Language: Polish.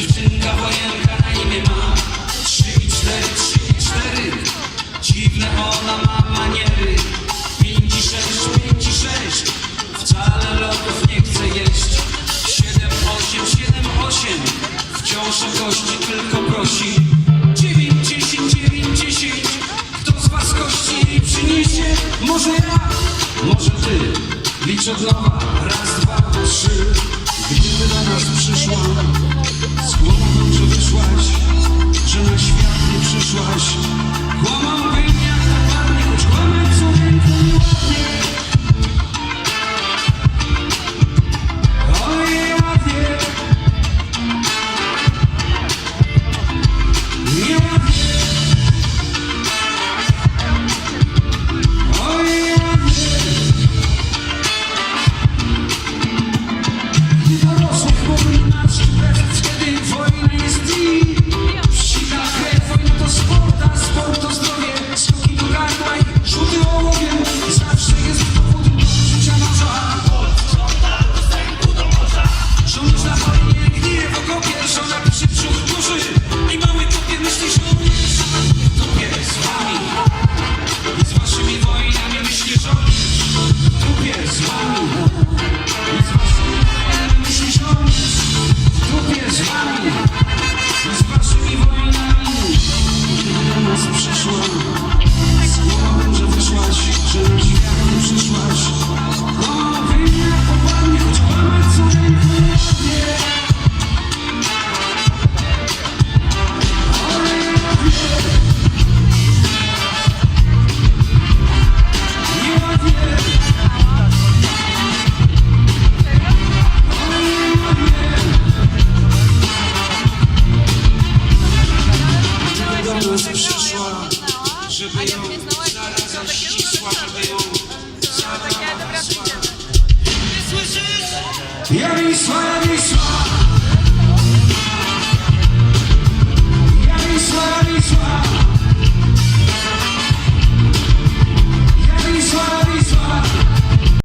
Dziewczynka wojenka na imię ma. Trzy i cztery, trzy i cztery. Dziwne ona ma maniery. Pięć i sześć, pięć i sześć Wcale lodów nie chce jeść. Siedem, osiem, siedem, osiem. Wciąż o gości tylko prosi. Dziewięć, dziesięć, dziewięć, dziesięć Kto z was gości jej przyniesie? Może ja, może ty. Licz od nowa, raz, dwa, trzy Bilmeden özmüşüm şu an. Олег признавался, что все-таки ну, все-таки это вряд ли. Ты слышишь? Я не с вами, с